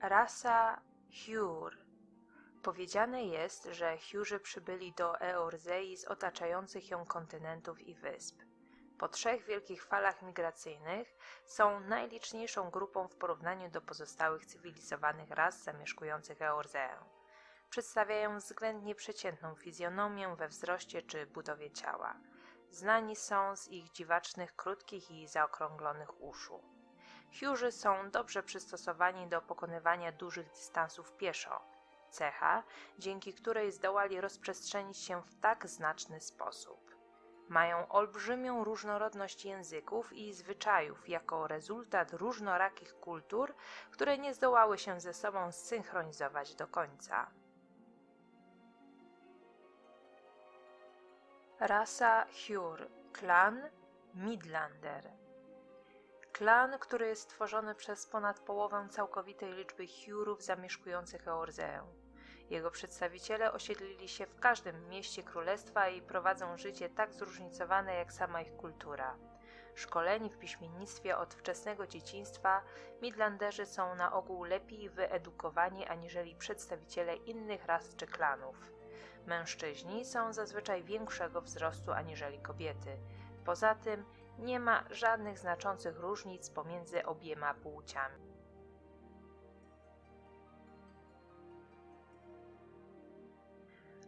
Rasa Hyur. Powiedziane jest, że Hyurzy przybyli do Eorzei z otaczających ją kontynentów i wysp. Po trzech wielkich falach migracyjnych są najliczniejszą grupą w porównaniu do pozostałych cywilizowanych ras zamieszkujących Eorzeę. Przedstawiają względnie przeciętną fizjonomię we wzroście czy budowie ciała. Znani są z ich dziwacznych, krótkich i zaokrąglonych uszu. Hyurzy są dobrze przystosowani do pokonywania dużych dystansów pieszo, cecha, dzięki której zdołali rozprzestrzenić się w tak znaczny sposób. Mają olbrzymią różnorodność języków i zwyczajów jako rezultat różnorakich kultur, które nie zdołały się ze sobą zsynchronizować do końca. Rasa Hyur, klan Midlander. Klan, który jest stworzony przez ponad połowę całkowitej liczby Hyurów zamieszkujących Eorzeę. Jego przedstawiciele osiedlili się w każdym mieście królestwa i prowadzą życie tak zróżnicowane jak sama ich kultura. Szkoleni w piśmiennictwie od wczesnego dzieciństwa, Midlanderzy są na ogół lepiej wyedukowani aniżeli przedstawiciele innych ras czy klanów. Mężczyźni są zazwyczaj większego wzrostu aniżeli kobiety. Poza tym nie ma żadnych znaczących różnic pomiędzy obiema płciami.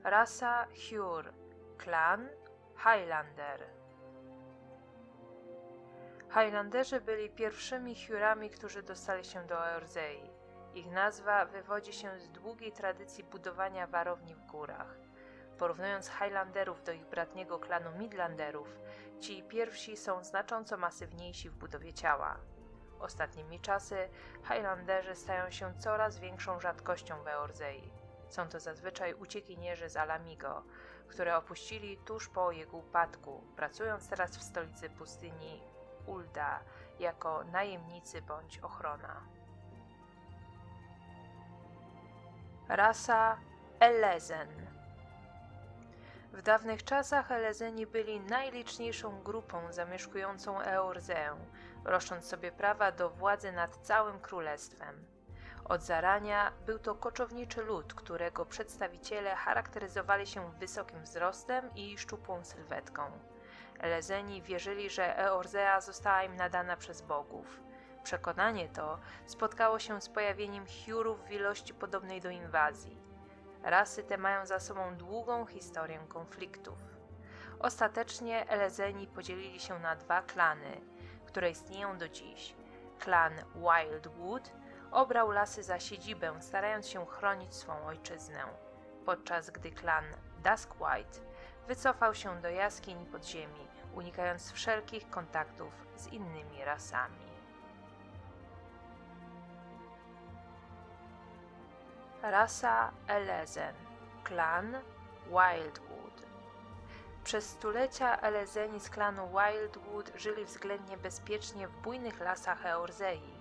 Rasa Hyur, klan Highlander. Highlanderzy byli pierwszymi Hyurami, którzy dostali się do Eorzei. Ich nazwa wywodzi się z długiej tradycji budowania warowni w górach. Porównując Highlanderów do ich bratniego klanu Midlanderów, ci pierwsi są znacząco masywniejsi w budowie ciała. Ostatnimi czasy Highlanderzy stają się coraz większą rzadkością w Eorzei. Są to zazwyczaj uciekinierzy z Alamigo, które opuścili tuż po jego upadku, pracując teraz w stolicy pustyni Ulda jako najemnicy bądź ochrona. Rasa Elezen W dawnych czasach Elezeni byli najliczniejszą grupą zamieszkującą Eorzeę, roszcząc sobie prawa do władzy nad całym królestwem. Od zarania był to koczowniczy lud, którego przedstawiciele charakteryzowali się wysokim wzrostem i szczupłą sylwetką. Elezeni wierzyli, że Eorzea została im nadana przez bogów. Przekonanie to spotkało się z pojawieniem Hiurów w ilości podobnej do inwazji. Rasy te mają za sobą długą historię konfliktów. Ostatecznie Elezeni podzielili się na dwa klany, które istnieją do dziś. Klan Wildwood obrał lasy za siedzibę, starając się chronić swą ojczyznę, podczas gdy klan Duskwhite wycofał się do jaskiń i podziemi, unikając wszelkich kontaktów z innymi rasami. Rasa Elezen, klan Wildwood. Przez stulecia Elezeni z klanu Wildwood żyli względnie bezpiecznie w bujnych lasach Eorzei.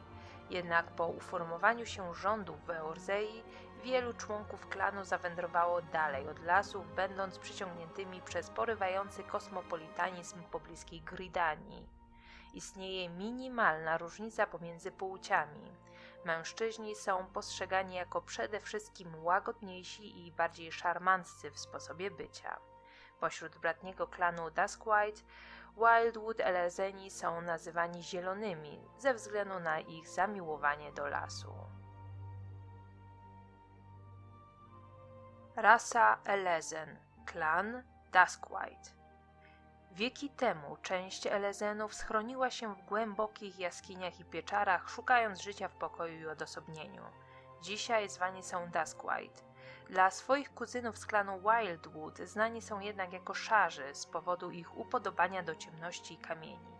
Jednak po uformowaniu się rządów w Eorzei wielu członków klanu zawędrowało dalej od lasów, będąc przyciągniętymi przez porywający kosmopolitanizm pobliskiej Gridanii. Istnieje minimalna różnica pomiędzy płciami. Mężczyźni są postrzegani jako przede wszystkim łagodniejsi i bardziej szarmanccy w sposobie bycia. Pośród bratniego klanu Duskwhite Wildwood Elezeni są nazywani zielonymi ze względu na ich zamiłowanie do lasu. Rasa Elezen, klan Duskwhite. Wieki temu część Elezenów schroniła się w głębokich jaskiniach i pieczarach, szukając życia w pokoju i odosobnieniu. Dzisiaj zwani są Duskwhite. Dla swoich kuzynów z klanu Wildwood znani są jednak jako szarzy z powodu ich upodobania do ciemności i kamieni.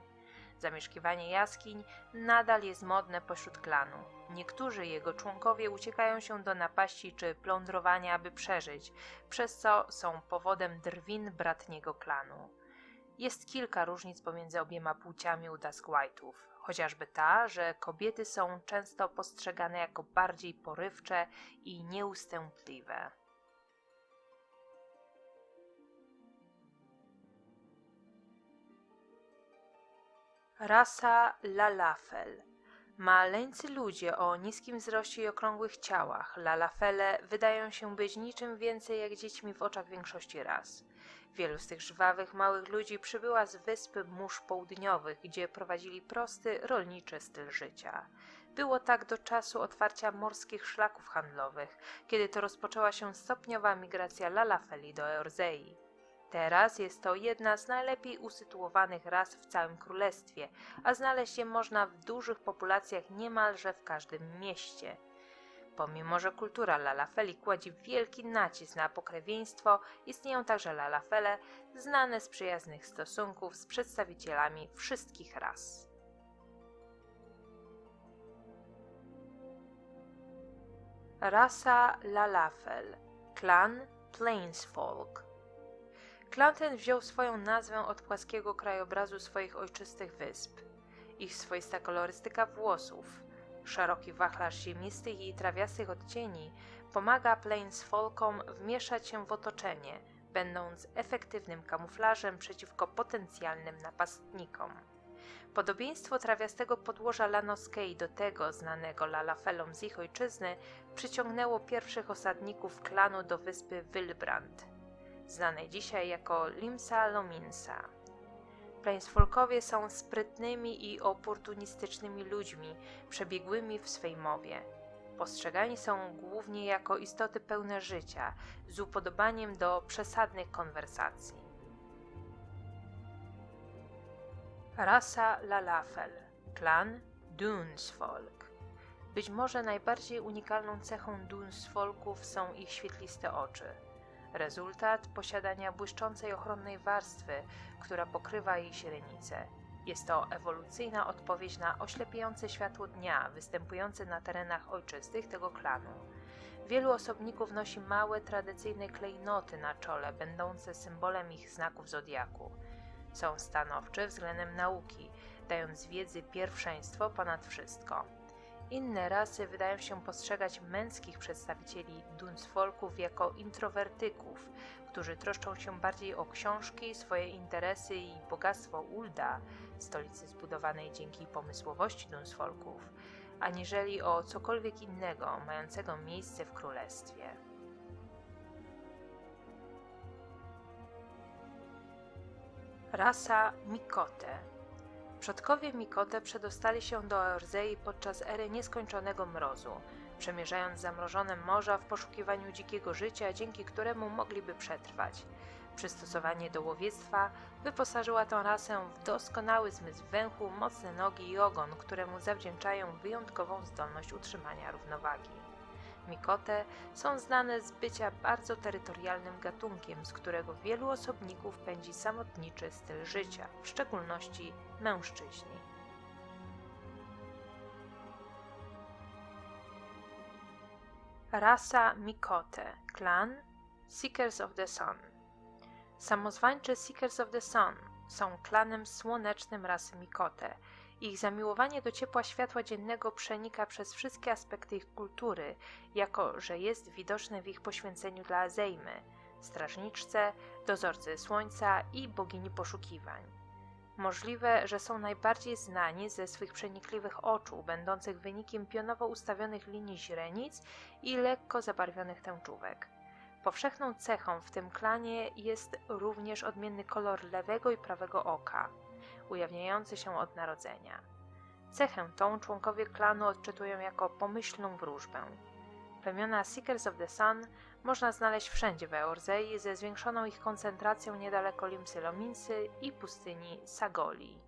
Zamieszkiwanie jaskiń nadal jest modne pośród klanu. Niektórzy jego członkowie uciekają się do napaści czy plądrowania, aby przeżyć, przez co są powodem drwin bratniego klanu. Jest kilka różnic pomiędzy obiema płciami u Duskwhite'ów, chociażby ta, że kobiety są często postrzegane jako bardziej porywcze i nieustępliwe. Rasa Lalafel Maleńcy ludzie o niskim wzroście i okrągłych ciałach, lalafele, wydają się być niczym więcej jak dziećmi w oczach większości ras. Wielu z tych żwawych, małych ludzi przybyła z wysp mórz południowych, gdzie prowadzili prosty, rolniczy styl życia. Było tak do czasu otwarcia morskich szlaków handlowych, kiedy to rozpoczęła się stopniowa migracja lalafeli do Eorzei. Teraz jest to jedna z najlepiej usytuowanych ras w całym królestwie, a znaleźć je można w dużych populacjach niemalże w każdym mieście. Pomimo, że kultura lalafeli kładzie wielki nacisk na pokrewieństwo, istnieją także lalafele znane z przyjaznych stosunków z przedstawicielami wszystkich ras. Rasa lalafel, klan Plainsfolk. Klan ten wziął swoją nazwę od płaskiego krajobrazu swoich ojczystych wysp. Ich swoista kolorystyka włosów, szeroki wachlarz ziemistych i trawiastych odcieni pomaga Plainsfolkom wmieszać się w otoczenie, będąc efektywnym kamuflażem przeciwko potencjalnym napastnikom. Podobieństwo trawiastego podłoża Lanoskei do tego znanego Lalafelom z ich ojczyzny przyciągnęło pierwszych osadników klanu do wyspy Wilbrand, znanej dzisiaj jako Limsa Lominsa. Plainsfolkowie są sprytnymi i oportunistycznymi ludźmi, przebiegłymi w swej mowie. Postrzegani są głównie jako istoty pełne życia, z upodobaniem do przesadnych konwersacji. Rasa Lalafel, klan Dunsfolk. Być może najbardziej unikalną cechą Dunsfolków są ich świetliste oczy. Rezultat posiadania błyszczącej ochronnej warstwy, która pokrywa jej źrenice. Jest to ewolucyjna odpowiedź na oślepiające światło dnia występujące na terenach ojczystych tego klanu. Wielu osobników nosi małe, tradycyjne klejnoty na czole, będące symbolem ich znaków zodiaku. Są stanowczy względem nauki, dając wiedzy pierwszeństwo ponad wszystko. Inne rasy wydają się postrzegać męskich przedstawicieli Dunsfolków jako introwertyków, którzy troszczą się bardziej o książki, swoje interesy i bogactwo Ulda, stolicy zbudowanej dzięki pomysłowości Dunsfolków, aniżeli o cokolwiek innego mającego miejsce w królestwie. Rasa Mikote Przodkowie Mikote przedostali się do Eorzei podczas ery nieskończonego mrozu, przemierzając zamrożone morza w poszukiwaniu dzikiego życia, dzięki któremu mogliby przetrwać. Przystosowanie do łowiectwa wyposażyła tę rasę w doskonały zmysł węchu, mocne nogi i ogon, któremu zawdzięczają wyjątkową zdolność utrzymania równowagi. Mikote są znane z bycia bardzo terytorialnym gatunkiem, z którego wielu osobników pędzi samotniczy styl życia, w szczególności mężczyźni. Rasa Mikote, klan Seekers of the Sun. Samozwańczy Seekers of the Sun są klanem słonecznym rasy Mikote. Ich zamiłowanie do ciepła światła dziennego przenika przez wszystkie aspekty ich kultury, jako że jest widoczne w ich poświęceniu dla Azejmy, strażniczce, dozorcy słońca i bogini poszukiwań. Możliwe, że są najbardziej znani ze swych przenikliwych oczu, będących wynikiem pionowo ustawionych linii źrenic i lekko zabarwionych tęczówek. Powszechną cechą w tym klanie jest również odmienny kolor lewego i prawego oka, ujawniający się od narodzenia. Cechę tą członkowie klanu odczytują jako pomyślną wróżbę. Plemiona Seekers of the Sun można znaleźć wszędzie w Eorzei ze zwiększoną ich koncentracją niedaleko Limsy Lominsy i pustyni Sagoli.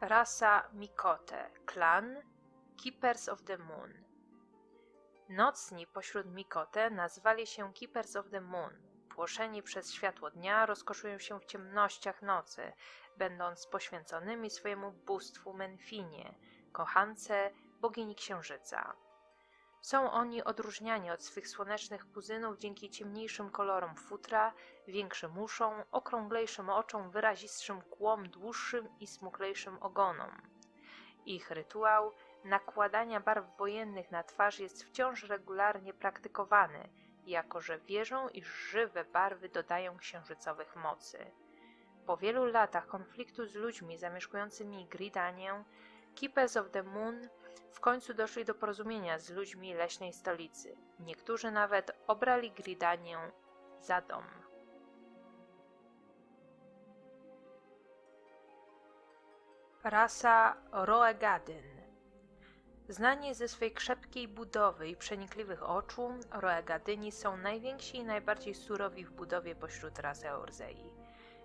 Rasa Mikote, klan Keepers of the Moon. Nocni pośród Mikote nazwali się Keepers of the Moon. Płoszeni przez światło dnia rozkoszują się w ciemnościach nocy, będąc poświęconymi swojemu bóstwu Menfinie, kochance bogini księżyca. Są oni odróżniani od swych słonecznych kuzynów dzięki ciemniejszym kolorom futra, większym uszom, okrąglejszym oczom, wyrazistszym kłom, dłuższym i smuklejszym ogonom. Ich rytuał nakładania barw wojennych na twarz jest wciąż regularnie praktykowany, jako że wierzą, iż żywe barwy dodają księżycowych mocy. Po wielu latach konfliktu z ludźmi zamieszkującymi Gridanię, Keepers of the Moon w końcu doszli do porozumienia z ludźmi leśnej stolicy. Niektórzy nawet obrali Gridanię za dom. Rasa Roegadyn Znani ze swej krzepkiej budowy i przenikliwych oczu, Roegadyni są najwięksi i najbardziej surowi w budowie pośród ras Eorzei.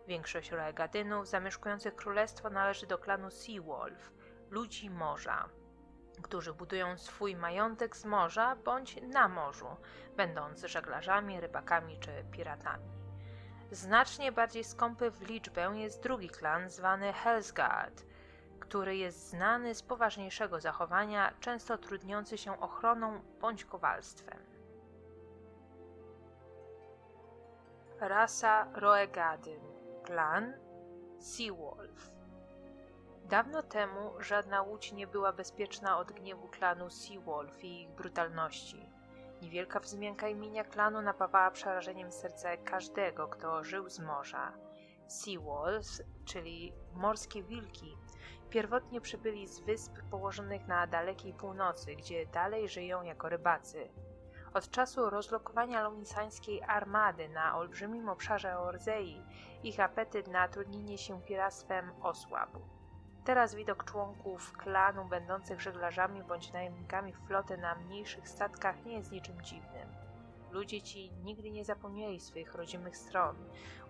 Większość Roegadynów zamieszkujących królestwo należy do klanu Seawolf, ludzi morza, którzy budują swój majątek z morza bądź na morzu, będąc żeglarzami, rybakami czy piratami. Znacznie bardziej skąpy w liczbę jest drugi klan zwany Hellsguard, który jest znany z poważniejszego zachowania, często trudniący się ochroną bądź kowalstwem. Rasa Roegadyn, klan Seawolf. Dawno temu żadna łódź nie była bezpieczna od gniewu klanu Seawolf i ich brutalności. Niewielka wzmianka imienia klanu napawała przerażeniem serce każdego, kto żył z morza. Seawolves, czyli morskie wilki, pierwotnie przybyli z wysp położonych na dalekiej północy, gdzie dalej żyją jako rybacy. Od czasu rozlokowania lonisańskiej armady na olbrzymim obszarze Orzei, ich apetyt na trudnienie się piractwem osłabł. Teraz widok członków klanu będących żeglarzami bądź najemnikami floty na mniejszych statkach nie jest niczym dziwnym. Ludzie ci nigdy nie zapomnieli swych rodzimych stron,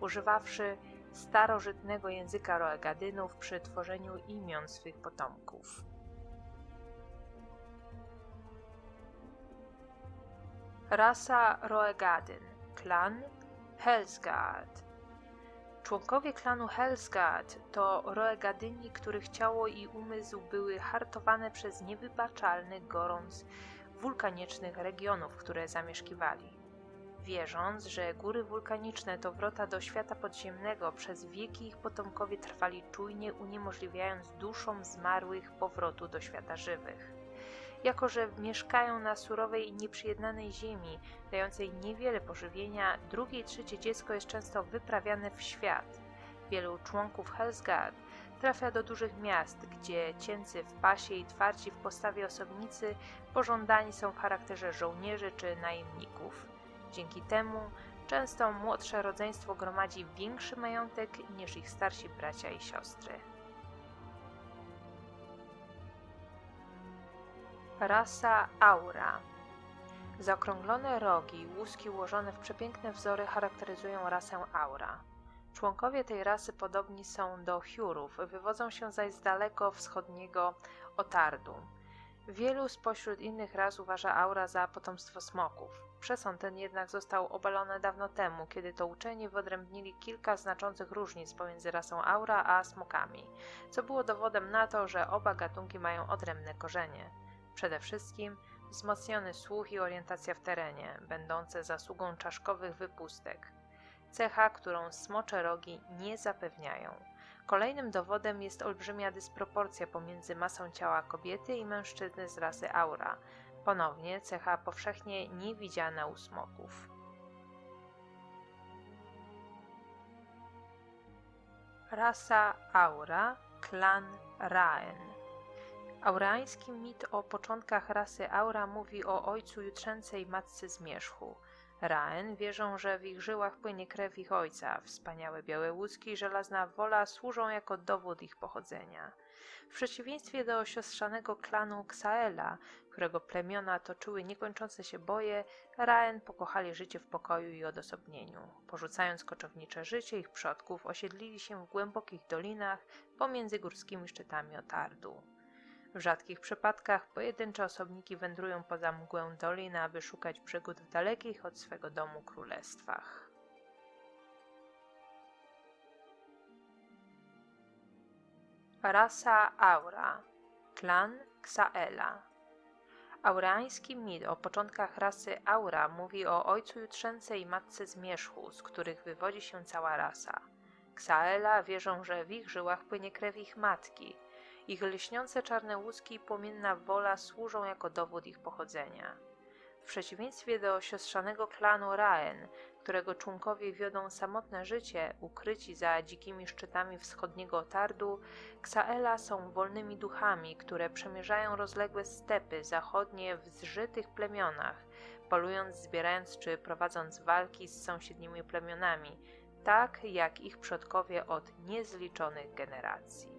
używawszy starożytnego języka Roegadynów przy tworzeniu imion swych potomków. Rasa Roegadyn, klan Hellsgard. Członkowie klanu Hellsgard to Roegadyni, których ciało i umysł były hartowane przez niewybaczalny gorąc wulkanicznych regionów, które zamieszkiwali. Wierząc, że góry wulkaniczne to wrota do świata podziemnego, przez wieki ich potomkowie trwali czujnie, uniemożliwiając duszom zmarłych powrotu do świata żywych. Jako, że mieszkają na surowej i nieprzyjednanej ziemi, dającej niewiele pożywienia, drugie i trzecie dziecko jest często wyprawiane w świat. Wielu członków Hellsgard trafia do dużych miast, gdzie cięcy w pasie i twardzi w postawie osobnicy pożądani są w charakterze żołnierzy czy najemników. Dzięki temu często młodsze rodzeństwo gromadzi większy majątek niż ich starsi bracia i siostry. Rasa Aura Zaokrąglone rogi i łuski ułożone w przepiękne wzory charakteryzują rasę Aura. Członkowie tej rasy podobni są do Hiurów, wywodzą się zaś z daleko wschodniego Otardu. Wielu spośród innych ras uważa Aura za potomstwo smoków. Przesąd ten jednak został obalony dawno temu, kiedy to uczeni wyodrębnili kilka znaczących różnic pomiędzy rasą Aura a smokami, co było dowodem na to, że oba gatunki mają odrębne korzenie. Przede wszystkim wzmocniony słuch i orientacja w terenie, będące zasługą czaszkowych wypustek, cecha, którą smocze rogi nie zapewniają. Kolejnym dowodem jest olbrzymia dysproporcja pomiędzy masą ciała kobiety i mężczyzny z rasy Aura, ponownie cecha powszechnie niewidziana u smoków. Rasa Aura, klan Raen. Aurański mit o początkach rasy Aura mówi o ojcu jutrzencej matce zmierzchu. Raen wierzą, że w ich żyłach płynie krew ich ojca. Wspaniałe białe łuski i żelazna wola służą jako dowód ich pochodzenia. W przeciwieństwie do siostrzanego klanu Xaela, którego plemiona toczyły niekończące się boje, Raen pokochali życie w pokoju i odosobnieniu. Porzucając koczownicze życie ich przodków, osiedlili się w głębokich dolinach pomiędzy górskimi szczytami Otardu. W rzadkich przypadkach pojedyncze osobniki wędrują poza mgłę dolin, aby szukać przygód w dalekich od swego domu królestwach. Rasa Aura Klan Xaela Aurański mit o początkach rasy Aura mówi o ojcu jutrzęce i matce zmierzchu, z których wywodzi się cała rasa. Xaela wierzą, że w ich żyłach płynie krew ich matki – ich lśniące czarne łuski i płomienna wola służą jako dowód ich pochodzenia. W przeciwieństwie do siostrzanego klanu Raen, którego członkowie wiodą samotne życie, ukryci za dzikimi szczytami wschodniego Tardu, Xaela są wolnymi duchami, które przemierzają rozległe stepy zachodnie w zżytych plemionach, polując, zbierając czy prowadząc walki z sąsiednimi plemionami, tak jak ich przodkowie od niezliczonych generacji.